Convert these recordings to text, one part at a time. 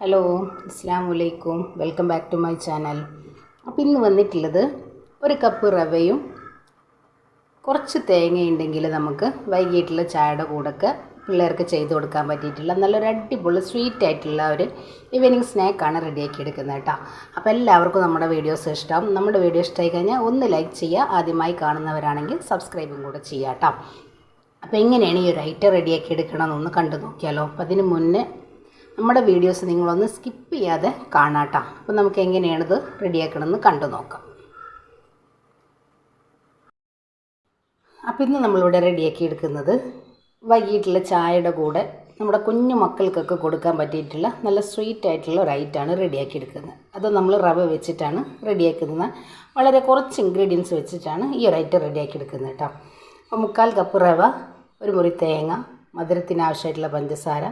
Hello അസ്സാം വലൈക്കും welcome back to my channel. അപ്പോൾ ഇന്ന് വന്നിട്ടുള്ളത് ഒരു കപ്പ് റവയും കുറച്ച് തേങ്ങയുണ്ടെങ്കിൽ നമുക്ക് വൈകിട്ടുള്ള ചായയുടെ കൂടെയൊക്കെ പിള്ളേർക്ക് ചെയ്ത് കൊടുക്കാൻ പറ്റിയിട്ടുള്ള നല്ലൊരു അടിപൊളി സ്വീറ്റ് ആയിട്ടുള്ള ഒരു ഈവനിങ് സ്നാക്കാണ് റെഡിയാക്കി എടുക്കുന്നത് കേട്ടോ. അപ്പോൾ എല്ലാവർക്കും നമ്മുടെ വീഡിയോസ് ഇഷ്ടം. നമ്മുടെ വീഡിയോ ഇഷ്ടമായി കഴിഞ്ഞാൽ ഒന്ന് ലൈക്ക് ചെയ്യുക. ആദ്യമായി കാണുന്നവരാണെങ്കിൽ സബ്സ്ക്രൈബും കൂടെ ചെയ്യാം കേട്ടോ. അപ്പോൾ എങ്ങനെയാണ് ഈ ഒരു ഐറ്റം റെഡിയാക്കി എടുക്കണമെന്നൊന്ന് കണ്ടു നോക്കിയാലോ. അപ്പോൾ അതിന് മുന്നേ നമ്മുടെ വീഡിയോസ് നിങ്ങളൊന്ന് സ്കിപ്പ് ചെയ്യാതെ കാണാട്ടോ. അപ്പം നമുക്ക് എങ്ങനെയാണിത് റെഡിയാക്കണമെന്ന് കണ്ടു നോക്കാം. അപ്പം ഇന്ന് നമ്മളിവിടെ റെഡിയാക്കി എടുക്കുന്നത് വൈകിട്ടുള്ള ചായയുടെ കൂടെ നമ്മുടെ കുഞ്ഞു മക്കൾക്കൊക്കെ കൊടുക്കാൻ പറ്റിയിട്ടുള്ള നല്ല സ്വീറ്റ് ആയിട്ടുള്ള ഒരു ഐറ്റമാണ് റെഡിയാക്കി എടുക്കുന്നത്. അത് നമ്മൾ റവ വെച്ചിട്ടാണ് റെഡിയാക്കുന്നത്. വളരെ കുറച്ച് ഇൻഗ്രീഡിയൻസ് വെച്ചിട്ടാണ് ഈ ഒരു ഐറ്റം റെഡിയാക്കി എടുക്കുന്നത് കേട്ടോ. അപ്പോൾ മുക്കാൽ കപ്പ് റവ ഒരു മുറി തേങ്ങ മധുരത്തിനാവശ്യമായിട്ടുള്ള പഞ്ചസാര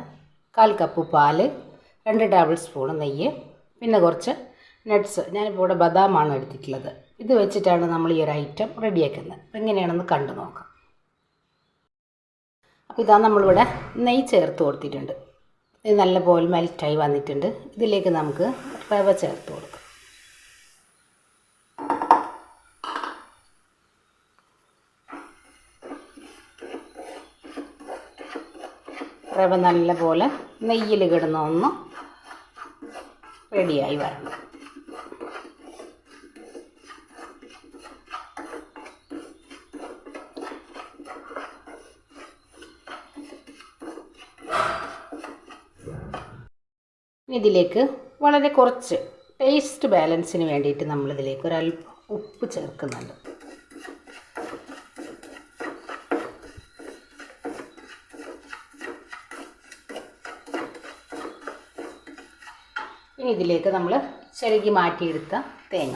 കാൽ കപ്പ് പാൽ രണ്ട് ടേബിൾ സ്പൂൺ നെയ്യ് പിന്നെ കുറച്ച് നട്ട്സ് ഞാനിപ്പോൾ ഇവിടെ ബദാമാണ് എടുത്തിട്ടുള്ളത്. ഇത് വെച്ചിട്ടാണ് നമ്മൾ ഈ ഒരു ഐറ്റം റെഡിയാക്കുന്നത് അപ്പോൾ എങ്ങനെയാണെന്ന് കണ്ടു നോക്കാം. അപ്പോൾ ഇതാ നമ്മളിവിടെ നെയ്യ് ചേർത്ത് കൊടുത്തിട്ടുണ്ട്. ഇത് നല്ലപോലെ മെൽറ്റായി വന്നിട്ടുണ്ട്. ഇതിലേക്ക് നമുക്ക് റവ ചേർത്ത് കൊടുക്കാം. റവ നല്ലപോലെ നെയ്യിൽ കിടന്ന ഒന്ന് റെഡിയായി വരണം. ഇതിലേക്ക് വളരെ കുറച്ച് ടേസ്റ്റ് ബാലൻസിന് വേണ്ടിയിട്ട് നമ്മളിതിലേക്ക് ഒരല്പം ഉപ്പ് ചേർക്കുന്നുണ്ട്. ഇനി ഇതിലേക്ക് നമ്മൾ ചിരകി മാറ്റിയെടുത്ത തേങ്ങ.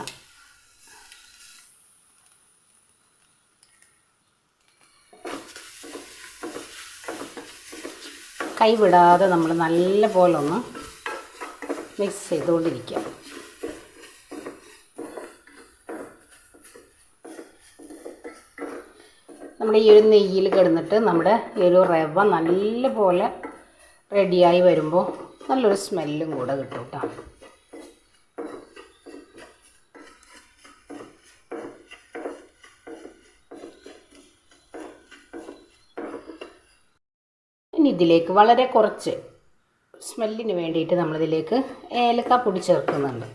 കൈവിടാതെ നമ്മൾ നല്ല പോലെ ഒന്ന് മിക്സ് ചെയ്തുകൊണ്ടിരിക്കുക. നമ്മുടെ ഈ ഒരു നെയ്യിൽ കിടന്നിട്ട് നമ്മുടെ ഈ ഒരു റവ നല്ല പോലെ റെഡിയായി വരുമ്പോൾ നല്ലൊരു സ്മെല്ലും കൂടെ കിട്ടും കേട്ടോ ഇനി ഇതിലേക്ക് വളരെ കുറച്ച് സ്മെല്ലിന് വേണ്ടിയിട്ട് നമ്മളിതിലേക്ക് ഏലക്ക പൊടി ചേർക്കുന്നുണ്ട്.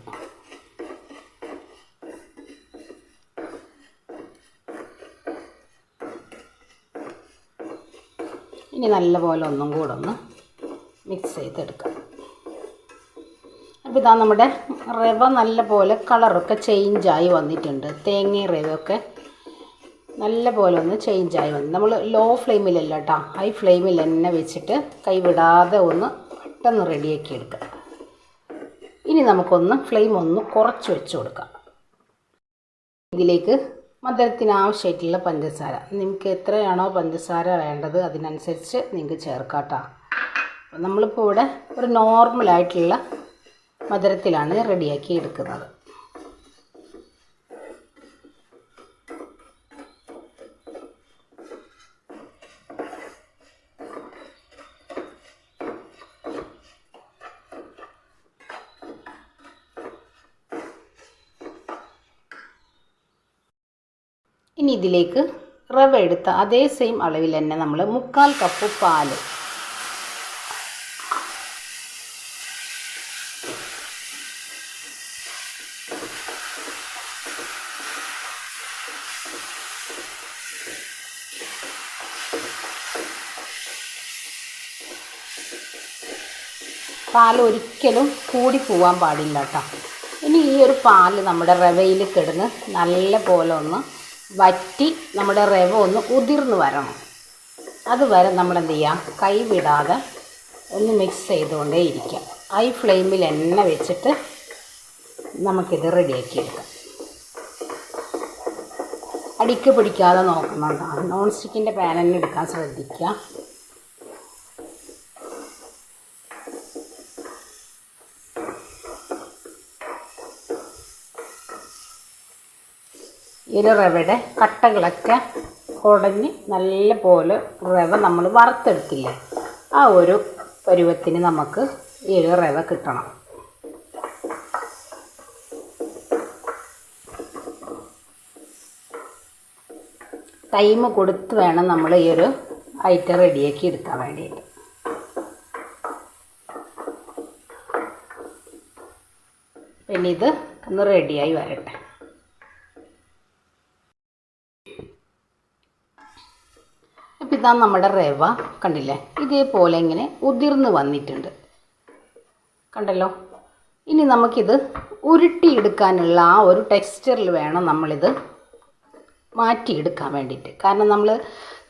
ഇനി നല്ലപോലെ ഒന്നും കൂടെ ഒന്ന് മിക്സ് ചെയ്തെടുക്കാം. അപ്പോൾ ഇതാ നമ്മുടെ റവ നല്ല പോലെ കളറൊക്കെ ചേഞ്ചായി വന്നിട്ടുണ്ട്. തേങ്ങയും റവയൊക്കെ നല്ല പോലെ ഒന്ന് ചേഞ്ചായി വന്നു. നമ്മൾ ലോ ഫ്ലെയിമിലല്ല കേട്ടോ ഹൈ ഫ്ലെയിമിൽ തന്നെ വെച്ചിട്ട് കൈവിടാതെ ഒന്ന് പെട്ടെന്ന് റെഡിയാക്കി എടുക്കുക ഇനി നമുക്കൊന്ന് ഫ്ലെയിം ഒന്ന് കുറച്ച് വെച്ച് കൊടുക്കാം. ഇതിലേക്ക് മധുരത്തിന് ആവശ്യമായിട്ടുള്ള പഞ്ചസാര. നിങ്ങൾക്ക് എത്രയാണോ പഞ്ചസാര വേണ്ടത് അതിനനുസരിച്ച് നിങ്ങൾക്ക് ചേർക്കാം കേട്ടോ നമ്മളിപ്പോൾ ഇവിടെ ഒരു നോർമലായിട്ടുള്ള മധുരത്തിലാണ് റെഡിയാക്കി എടുക്കുന്നത്. ഇനി ഇതിലേക്ക് റവ എടുത്ത അതേ സെയിം അളവിൽ തന്നെ നമ്മൾ മുക്കാൽ കപ്പ് പാൽ പാൽ ഒരിക്കലും കൂടി പോവാൻ പാടില്ല കേട്ടോ. ഇനി ഈ ഒരു പാൽ നമ്മുടെ റവയിൽ കിടന്ന് നല്ല പോലെ ഒന്ന് വറ്റി നമ്മുടെ റവ ഒന്ന് ഉതിർന്ന് വരണം. അതുവരെ നമ്മൾ എന്ത് ചെയ്യാം? കൈ വിടാതെ ഒന്ന് മിക്സ് ചെയ്തുകൊണ്ടേ ഇരിക്കാം. ഹൈ ഫ്ലെയിമിൽ എണ്ണ വെച്ചിട്ട് നമുക്കിത് റെഡിയാക്കി എടുക്കാം. അടിക്ക് പിടിക്കാതെ നോക്കുന്നുണ്ടോ നോൺ സ്റ്റിക്കിന്റെ പാനലിന് എടുക്കാൻ ശ്രദ്ധിക്കുക. ഈ റവയുടെ കട്ടകളൊക്കെ കുടഞ്ഞ് നല്ല പോലെ റവ നമ്മൾ വറുത്തെടുത്തില്ലേ ആ ഒരു പരുവത്തിന് നമുക്ക് ഈ റവ കിട്ടണം. ടൈം കൊടുത്ത് വേണം നമ്മൾ ഈ ഒരു ഐറ്റം റെഡിയാക്കി എടുക്കാൻ വേണ്ടിയിട്ട്. പിന്നെ ഇത് ഒന്ന് റെഡിയായി വരട്ടെ അപ്പം ഇതാ നമ്മുടെ റവ കണ്ടില്ലേ? ഇതേപോലെ ഇങ്ങനെ ഉതിർന്ന് വന്നിട്ടുണ്ട്. കണ്ടല്ലോ? ഇനി നമുക്കിത് ഉരുട്ടിയെടുക്കാനുള്ള ആ ഒരു ടെക്സ്ചറിൽ വേണം നമ്മളിത് മാറ്റിയെടുക്കാൻ വേണ്ടിയിട്ട്. കാരണം നമ്മൾ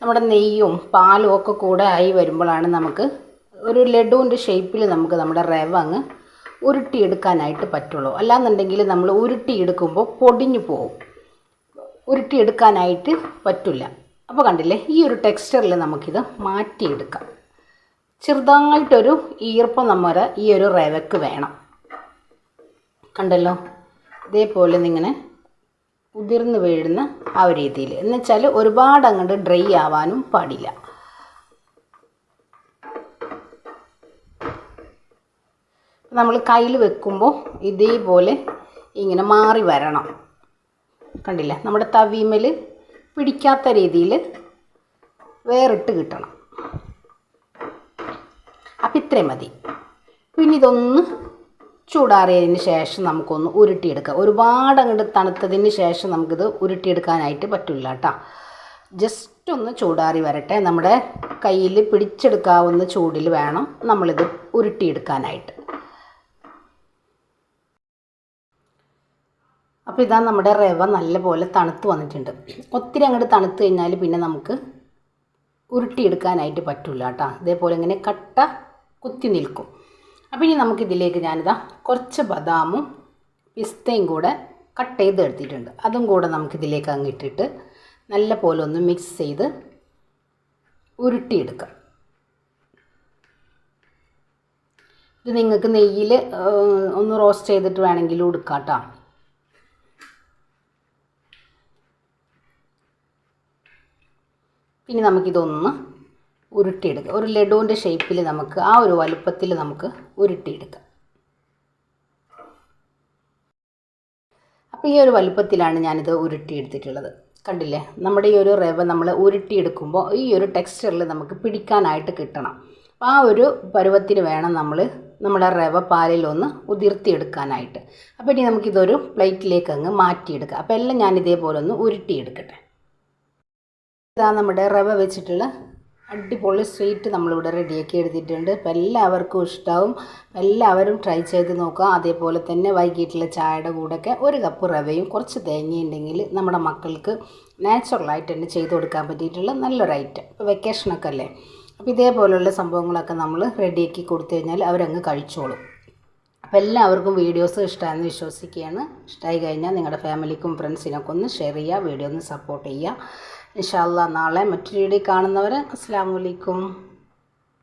നമ്മുടെ നെയ്യും പാലും ഒക്കെ കൂടെ ആയി വരുമ്പോഴാണ് നമുക്ക് ഒരു ലഡുവിന്റെ ഷേപ്പിൽ നമുക്ക് നമ്മുടെ റവ അങ്ങ് ഉരുട്ടിയെടുക്കാനായിട്ട് പറ്റുള്ളൂ. അല്ലാന്നുണ്ടെങ്കിൽ നമ്മൾ ഉരുട്ടിയെടുക്കുമ്പോൾ പൊടിഞ്ഞു പോകും ഉരുട്ടിയെടുക്കാനായിട്ട് പറ്റില്ല. അപ്പോൾ കണ്ടില്ലേ ഈ ഒരു ടെക്സ്ചറിൽ നമുക്കിത് മാറ്റിയെടുക്കാം. ചെറുതായിട്ടൊരു ഈർപ്പം നമ്മുടെ ഈ ഒരു റവയ്ക്ക് വേണം. കണ്ടല്ലോ ഇതേപോലെ ഇങ്ങനെ ഉതിർന്ന് വീഴുന്ന ആ ഒരു രീതിയിൽ എന്ന് വെച്ചാൽ ഒരുപാട് അങ്ങോട്ട് ഡ്രൈ ആവാനും പാടില്ല. നമ്മൾ കയ്യിൽ വെക്കുമ്പോൾ ഇതേപോലെ ഇങ്ങനെ മാറി വരണം. കണ്ടില്ല നമ്മുടെ തവിമേൽ പിടിക്കാത്ത രീതിയിൽ വേറിട്ട് കിട്ടണം. അപ്പം ഇത്രയും മതി. പിന്നെ ഇതൊന്ന് ചൂടാറിയതിന് ശേഷം നമുക്കൊന്ന് ഉരുട്ടിയെടുക്കാം. ഒരുപാട് അങ്ങോട്ട് തണുത്തതിന് ശേഷം നമുക്കിത് ഉരുട്ടിയെടുക്കാനായിട്ട് പറ്റില്ല കേട്ടോ. ജസ്റ്റ് ഒന്ന് ചൂടാറി വരട്ടെ. നമ്മുടെ കയ്യിൽ പിടിച്ചെടുക്കാവുന്ന ചൂടിൽ വേണം നമ്മളിത് ഉരുട്ടിയെടുക്കാനായിട്ട്. അപ്പോൾ ഇതാ നമ്മുടെ റവ നല്ലപോലെ തണുത്ത് വന്നിട്ടുണ്ട്. ഒത്തിരി അങ്ങോട്ട് തണുത്ത് കഴിഞ്ഞാൽ പിന്നെ നമുക്ക് ഉരുട്ടിയെടുക്കാനായിട്ട് പറ്റില്ല കേട്ടോ. ഇതേപോലെ ഇങ്ങനെ കട്ട കുത്തി നിൽക്കും. അപ്പോൾ ഇനി നമുക്കിതിലേക്ക് ഞാനിതാ കുറച്ച് ബദാമും പിസ്തയും കൂടെ കട്ട് ചെയ്ത് എടുത്തിട്ടുണ്ട്. അതും കൂടെ നമുക്കിതിലേക്ക് അങ്ങ് ഇട്ടിട്ട് നല്ല പോലെ ഒന്ന് മിക്സ് ചെയ്ത് ഉരുട്ടിയെടുക്കാം. ഇത് നിങ്ങൾക്ക് നെയ്യിൽ ഒന്ന് റോസ്റ്റ് ചെയ്തിട്ട് വേണമെങ്കിലും എടുക്കാം കേട്ടോ. ഇനി നമുക്കിതൊന്ന് ഉരുട്ടിയെടുക്കാം. ഒരു ലഡുവിന്റെ ഷേപ്പിൽ നമുക്ക് ആ ഒരു വലുപ്പത്തിൽ നമുക്ക് ഉരുട്ടിയെടുക്കാം. അപ്പോൾ ഈ ഒരു വലുപ്പത്തിലാണ് ഞാനിത് ഉരുട്ടിയെടുത്തിട്ടുള്ളത്. കണ്ടില്ലേ? നമ്മുടെ ഈ ഒരു റവ നമ്മൾ ഉരുട്ടിയെടുക്കുമ്പോൾ ഈ ഒരു ടെക്സ്ചറിൽ നമുക്ക് പിടിക്കാനായിട്ട് കിട്ടണം. അപ്പോൾ ആ ഒരു പരുവത്തിന് വേണം നമ്മൾ നമ്മുടെ റവ പാലിലൊന്ന് ഉതിർത്തിയെടുക്കാനായിട്ട്. അപ്പോൾ ഇനി നമുക്കിതൊരു പ്ലേറ്റിലേക്ക് അങ്ങ് മാറ്റിയെടുക്കാം. അപ്പോൾ എല്ലാം ഞാൻ ഇതേപോലെ ഒന്ന് ഉരുട്ടിയെടുക്കട്ടെ. ഇതാ നമ്മുടെ റവ വെച്ചിട്ടുള്ള അടിപൊളി സ്വീറ്റ് നമ്മളിവിടെ റെഡിയാക്കി എടുത്തിട്ടുണ്ട്. അപ്പം എല്ലാവർക്കും ഇഷ്ടമാവും എല്ലാവരും ട്രൈ ചെയ്ത് നോക്കുക. അതേപോലെ തന്നെ വൈകിട്ടുള്ള ചായയുടെ കൂടെയൊക്കെ ഒരു കപ്പ് റവയും കുറച്ച് തേങ്ങയുണ്ടെങ്കിൽ നമ്മുടെ മക്കൾക്ക് നാച്ചുറലായിട്ട് തന്നെ ചെയ്ത് കൊടുക്കാൻ പറ്റിയിട്ടുള്ള നല്ലൊരു ഐറ്റം വെക്കേഷനൊക്കെ അല്ലേ? അപ്പോൾ ഇതേപോലുള്ള സംഭവങ്ങളൊക്കെ നമ്മൾ റെഡിയാക്കി കൊടുത്തു കഴിഞ്ഞാൽ അവരങ്ങ് കഴിച്ചോളും. അപ്പോൾ എല്ലാവർക്കും വീഡിയോസ് ഇഷ്ടമാണെന്ന് വിശ്വസിക്കുകയാണ്. ഇഷ്ടമായി കഴിഞ്ഞാൽ നിങ്ങളുടെ ഫാമിലിക്കും ഫ്രണ്ട്സിനൊക്കെ ഒന്ന് ഷെയർ ചെയ്യുക വീഡിയോ ഒന്ന് സപ്പോർട്ട് ചെയ്യുക. ഇൻഷാല്ല നാളെ മറ്റൊരു വീഡിയോ കാണുന്നവർ അസ്സാം വലൈക്കും